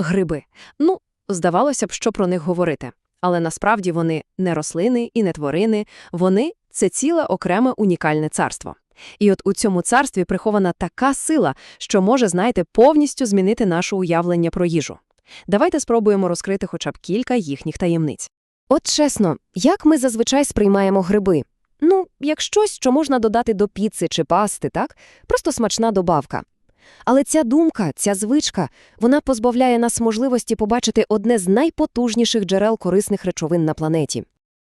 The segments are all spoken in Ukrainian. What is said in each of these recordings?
Гриби. Ну, здавалося б, що про них говорити. Але насправді вони не рослини і не тварини, вони – це ціле окреме унікальне царство. І от у цьому царстві прихована така сила, що може, знаєте, повністю змінити наше уявлення про їжу. Давайте спробуємо розкрити хоча б кілька їхніх таємниць. От чесно, як ми зазвичай сприймаємо гриби? Ну, як щось, що можна додати до піци чи пасти, так? Просто смачна добавка. Але ця думка, ця звичка, вона позбавляє нас можливості побачити одне з найпотужніших джерел корисних речовин на планеті.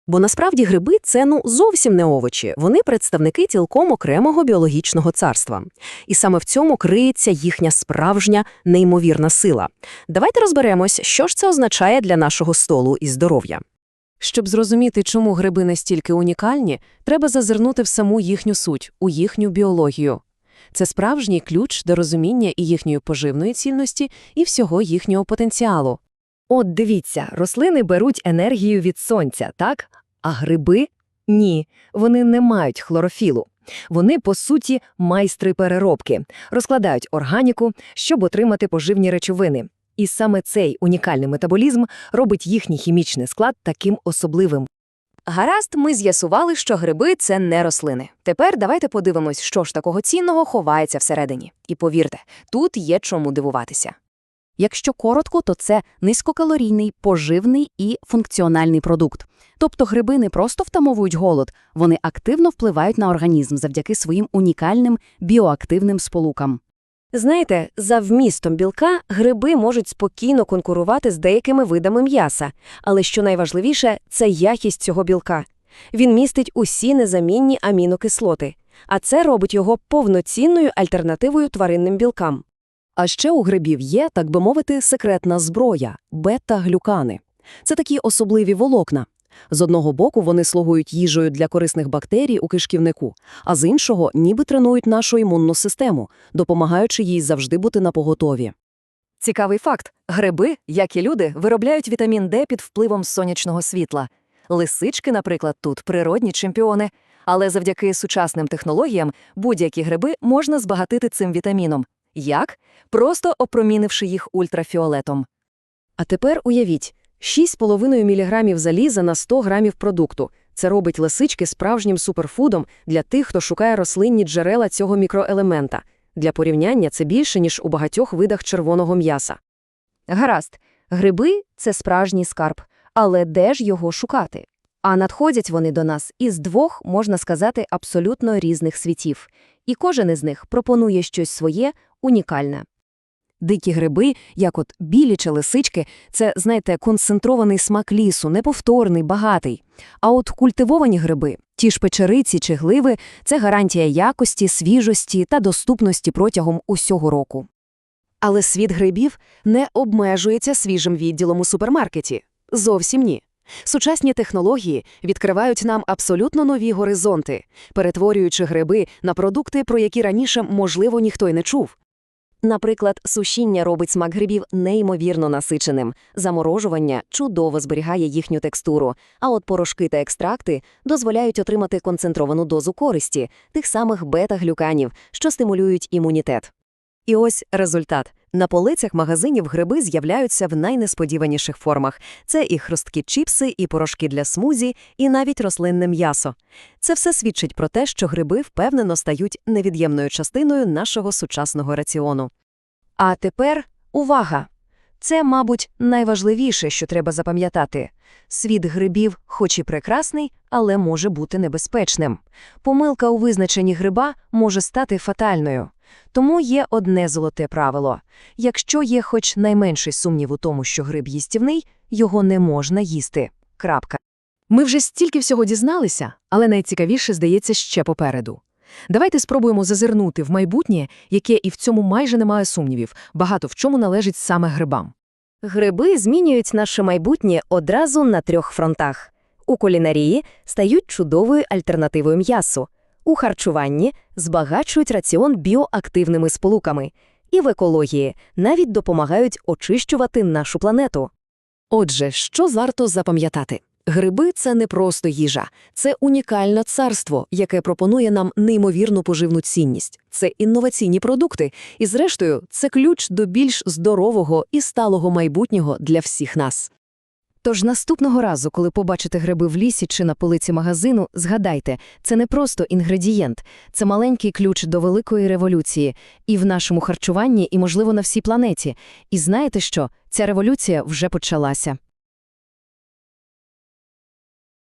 Бо насправді гриби це ну зовсім не овочі, вони представники цілком окремого біологічного царства. І саме в цьому криється їхня справжня неймовірна сила. Давайте розберемось, що ж це означає для нашого столу і здоров'я. Щоб зрозуміти, чому гриби настільки унікальні, треба зазирнути в саму їхню суть, у їхню біологію. Це справжній ключ до розуміння і їхньої поживної цінності, і всього їхнього потенціалу. От дивіться, рослини беруть енергію від сонця, так? А гриби – ні, вони не мають хлорофілу. Вони, по суті, майстри переробки, розкладають органіку, щоб отримати поживні речовини. І саме цей унікальний метаболізм робить їхній хімічний склад таким особливим. Гаразд, ми з'ясували, що гриби – це не рослини. Тепер давайте подивимось, що ж такого цінного ховається всередині. І повірте, тут є чому дивуватися. Якщо коротко, то це низькокалорійний, поживний і функціональний продукт. Тобто гриби не просто втамовують голод, вони активно впливають на організм завдяки своїм унікальним біоактивним сполукам. Знаєте, за вмістом білка гриби можуть спокійно конкурувати з деякими видами м'яса, але що найважливіше – це якість цього білка. Він містить усі незамінні амінокислоти, а це робить його повноцінною альтернативою тваринним білкам. А ще у грибів є, так би мовити, секретна зброя – бета-глюкани. Це такі особливі волокна. З одного боку вони слугують їжею для корисних бактерій у кишківнику, а з іншого ніби тренують нашу імунну систему, допомагаючи їй завжди бути напоготові. Цікавий факт. Гриби, як і люди, виробляють вітамін Д під впливом сонячного світла. Лисички, наприклад, тут природні чемпіони. Але завдяки сучасним технологіям будь-які гриби можна збагатити цим вітаміном. Як? Просто опромінивши їх ультрафіолетом. А тепер уявіть, 6,5 мг заліза на 100 грамів продукту. Це робить лисички справжнім суперфудом для тих, хто шукає рослинні джерела цього мікроелемента. Для порівняння це більше, ніж у багатьох видах червоного м'яса. Гаразд, гриби – це справжній скарб, але де ж його шукати? А надходять вони до нас із двох, можна сказати, абсолютно різних світів. І кожен із них пропонує щось своє, унікальне. Дикі гриби, як от білі чи лисички, це, знаєте, концентрований смак лісу, неповторний, багатий. А от культивовані гриби, ті ж печериці чи гливи, це гарантія якості, свіжості та доступності протягом усього року. Але світ грибів не обмежується свіжим відділом у супермаркеті. Зовсім ні. Сучасні технології відкривають нам абсолютно нові горизонти, перетворюючи гриби на продукти, про які раніше, можливо, ніхто й не чув. Наприклад, сушіння робить смак грибів неймовірно насиченим, заморожування чудово зберігає їхню текстуру, а от порошки та екстракти дозволяють отримати концентровану дозу користі, тих самих бета-глюканів, що стимулюють імунітет. І ось результат. На полицях магазинів гриби з'являються в найнесподіваніших формах. Це і хрусткі чіпси, і порошки для смузі, і навіть рослинне м'ясо. Це все свідчить про те, що гриби впевнено стають невід'ємною частиною нашого сучасного раціону. А тепер увага! Це, мабуть, найважливіше, що треба запам'ятати. Світ грибів, хоч і прекрасний, але може бути небезпечним. Помилка у визначенні гриба може стати фатальною. Тому є одне золоте правило. Якщо є хоч найменший сумнів у тому, що гриб їстівний, його не можна їсти. Крапка. Ми вже стільки всього дізналися, але найцікавіше, здається, ще попереду. Давайте спробуємо зазирнути в майбутнє, яке і в цьому майже немає сумнівів, багато в чому належить саме грибам. Гриби змінюють наше майбутнє одразу на трьох фронтах. У кулінарії стають чудовою альтернативою м'ясу, у харчуванні збагачують раціон біоактивними сполуками, і в екології навіть допомагають очищувати нашу планету. Отже, що варто запам'ятати? Гриби – це не просто їжа. Це унікальне царство, яке пропонує нам неймовірну поживну цінність. Це інноваційні продукти. І, зрештою, це ключ до більш здорового і сталого майбутнього для всіх нас. Тож наступного разу, коли побачите гриби в лісі чи на полиці магазину, згадайте, це не просто інгредієнт, це маленький ключ до великої революції і в нашому харчуванні, і, можливо, на всій планеті. І знаєте що? Ця революція вже почалася.